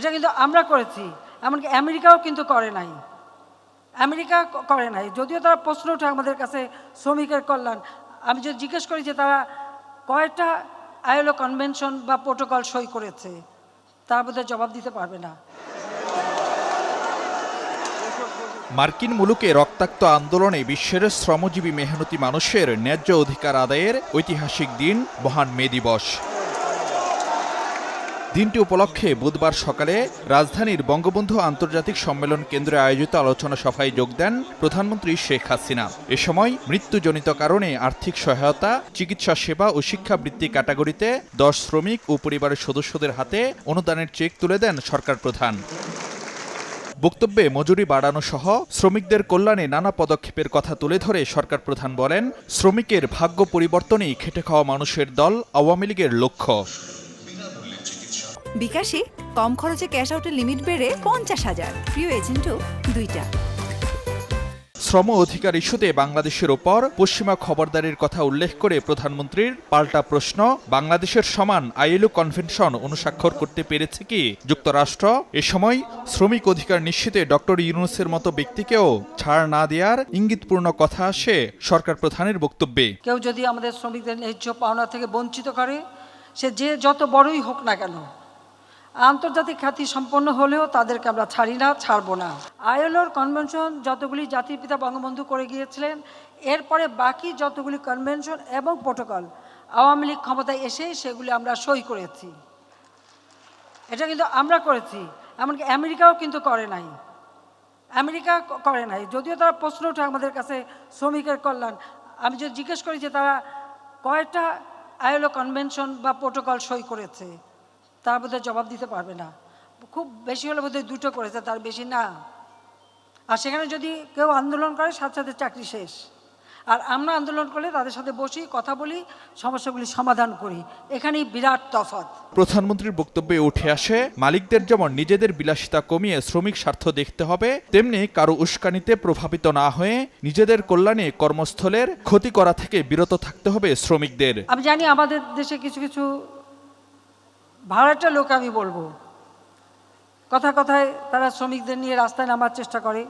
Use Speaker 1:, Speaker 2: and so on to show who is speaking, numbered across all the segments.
Speaker 1: এটা কিন্তু আমরা করেছি। এমনকি আমেরিকাও কিন্তু করে নাই। আমেরিকা করে নাই। যদিও তারা প্রশ্ন ওঠে আমাদের কাছে, শ্রমিকের কল্যাণ। আমি যদি জিজ্ঞেস করি যে তারা কয়টা আইএলও কনভেনশন বা প্রোটোকল সই করেছে, তার মধ্যে জবাব দিতে পারবে না।
Speaker 2: মার্কিন মুলুকে রক্তাক্ত আন্দোলনে বিশ্বের শ্রমজীবী মেহনতি মানুষের ন্যায্য অধিকার আদায়ের ঐতিহাসিক দিন মহান মে দিবস। দিনটি উপলক্ষে বুধবার সকালে রাজধানীর বঙ্গবন্ধু আন্তর্জাতিক সম্মেলন কেন্দ্রে আয়োজিত আলোচনা সভায় যোগ দেন প্রধানমন্ত্রী শেখ হাসিনা। এ সময় মৃত্যুজনিত কারণে আর্থিক সহায়তা, চিকিৎসা সেবা ও শিক্ষাবৃত্তি ক্যাটাগরিতে দশ শ্রমিক ও পরিবারের সদস্যদের হাতে অনুদানের চেক তুলে দেন সরকার প্রধান। বক্তব্যে মজুরি বাড়ানো সহ শ্রমিকদের কল্যাণে নানা পদক্ষেপের কথা তুলে ধরে সরকার প্রধান বলেন, শ্রমিকের ভাগ্য পরিবর্তনই খেটে খাওয়া মানুষের দল আওয়ামী লীগের লক্ষ্য।
Speaker 3: বিকাশে কম খরচে ক্যাশ আউটের লিমিট বেড়ে পঞ্চাশ হাজার। প্রিয় এজেন্টও দুইটা।
Speaker 2: শ্রম অধিকার ইস্যুতে বাংলাদেশের ওপর পশ্চিমা খবরদারির কথা উল্লেখ করে প্রধানমন্ত্রীর পাল্টা প্রশ্ন বাংলাদেশের সমান আইএলও কনভেনশন অনুস্বাক্ষর করতে পেরেছে কি? যুক্তরাষ্ট্র এ সময় শ্রমিক অধিকার নিশ্চিতে ডক্টর ইউনুসের মতো ব্যক্তিকেও ছাড় না দেওয়ার ইঙ্গিতপূর্ণ কথা আসে সরকার প্রধানের বক্তব্যে।
Speaker 1: কেউ যদি আমাদের শ্রমিকদের ন্যায্য পাওনা থেকে বঞ্চিত করে সে যে যত বড়ই হোক না কেন আন্তর্জাতিক খ্যাতি সম্পন্ন হলেও তাদেরকে আমরা ছাড়ি না, ছাড়বো না। আইএলওর কনভেনশন যতগুলি জাতির পিতা বঙ্গবন্ধু করে গিয়েছিলেন, এরপরে বাকি যতগুলি কনভেনশন এবং প্রোটোকল আওয়ামী লীগ ক্ষমতায় এসে সেগুলি আমরা সই করেছি। এটা কিন্তু আমরা করেছি, এমনকি আমেরিকাও কিন্তু করে নাই। আমেরিকা করে নাই। যদিও তারা প্রশ্ন ওঠে আমাদের কাছে, শ্রমিকের কল্যাণ। আমি যদি জিজ্ঞেস করি যে তারা কয়টা আইএলও কনভেনশন বা প্রোটোকল সই করেছে তার মধ্যে জবাব দিতে পারবে না। খুব বেশি হলে বোধহয় দুটো করেছে তার বেশি না। আর সেখানে যদি কেউ আন্দোলন করে সাথে সাথে চাকরি শেষ। আর আমরা আন্দোলন করলে তাদের সাথে বসি কথা বলি সমস্যাগুলি সমাধান করি। এখানেই বিরাট তফাৎ।
Speaker 2: প্রধানমন্ত্রীর বক্তব্যে উঠে আসে মালিকদের যেমন নিজেদের বিলাসিতা কমিয়ে শ্রমিক স্বার্থ দেখতে হবে তেমনি কারও উস্কানিতে প্রভাবিত না হয়ে নিজেদের কল্যাণে কর্মস্থলের ক্ষতি করা থেকে বিরত থাকতে হবে শ্রমিকদের।
Speaker 1: আমি জানি আমাদের দেশে কিছু কিছু ভাড়াটা লোক আমি বলব। কথা কথায় তারা শ্রমিকদের নিয়ে রাস্তায় নামার চেষ্টা করে।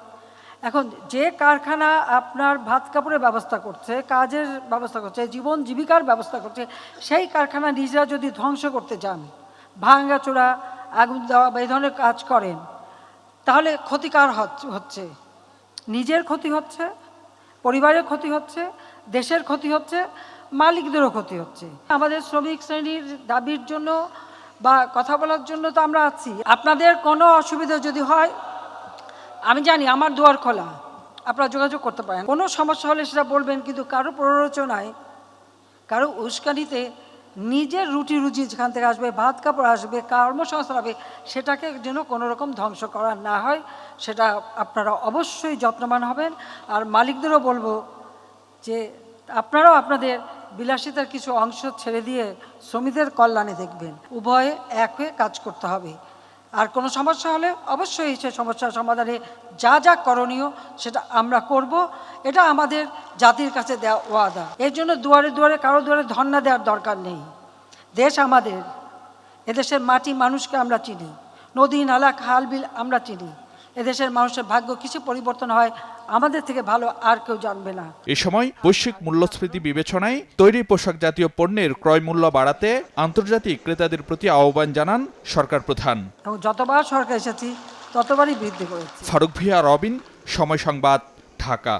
Speaker 1: এখন যে কারখানা আপনার ভাত কাপড়ের ব্যবস্থা করছে, কাজের ব্যবস্থা করছে, জীবন জীবিকার ব্যবস্থা করছে, সেই কারখানা নিজেরা যদি ধ্বংস করতে যান ভাঙ্গা চোরা, আগুন দেওয়া বা এই ধরনের কাজ করেন, তাহলে ক্ষতিকার হচ্ছে। নিজের ক্ষতি হচ্ছে, পরিবারের ক্ষতি হচ্ছে, দেশের ক্ষতি হচ্ছে, মালিকদেরও ক্ষতি হচ্ছে। আমাদের শ্রমিক শ্রেণির দাবির জন্য বা কথা বলার জন্য তো আমরা আছি। আপনাদের কোনো অসুবিধা যদি হয়, আমি জানি আমার দুয়ার খোলা। আপনারা যোগাযোগ করতে পারেন। কোনো সমস্যা হলে সেটা বলবেন, কিন্তু কারও প্ররোচনায়, কারও উস্কানিতে নিজের রুটি রুজি যেখান থেকে আসবে, ভাত কাপড় আসবে, কর্মসংস্থান হবে, সেটাকে যেন কোনো রকম ধ্বংস করা না হয়, সেটা আপনারা অবশ্যই যত্নবান হবেন। আর মালিকদেরও বলব যে, আপনারাও আপনাদের বিলাসিতার কিছু অংশ ছেড়ে দিয়ে শ্রমিকদের কল্যাণে দেখবেন। উভয়ে এক হয়ে কাজ করতে হবে। আর কোনো সমস্যা হলে অবশ্যই সে সমস্যার সমাধানে যা যা করণীয় সেটা আমরা করব। এটা আমাদের জাতির কাছে দেওয়া ওয়াদা। এর জন্য দুয়ারে দুয়ারে, কারও দুয়ারে ধর্ণা দেওয়ার দরকার নেই। দেশ আমাদের। এদেশের মাটি মানুষকে আমরা চিনি। নদী, নালা, খাল, বিল আমরা চিনি। এদেশের মানুষের ভাগ্য কিছু পরিবর্তন হয় আমাদের থেকে ভালো আর কেউ জানবে না।
Speaker 2: এ সময় বৈশ্বিক মূল্যস্ফীতি বিবেচনায় তৈরি পোশাক জাতীয় পণ্যের ক্রয় মূল্য বাড়াতে আন্তর্জাতিক ক্রেতাদের প্রতি আহ্বান জানান সরকার প্রধান।
Speaker 1: এবং যতবার সরকার এসেছি ততবারই বৃদ্ধি করেছে।
Speaker 2: ফারুক ভিয়া রবিন সময় সংবাদ ঢাকা।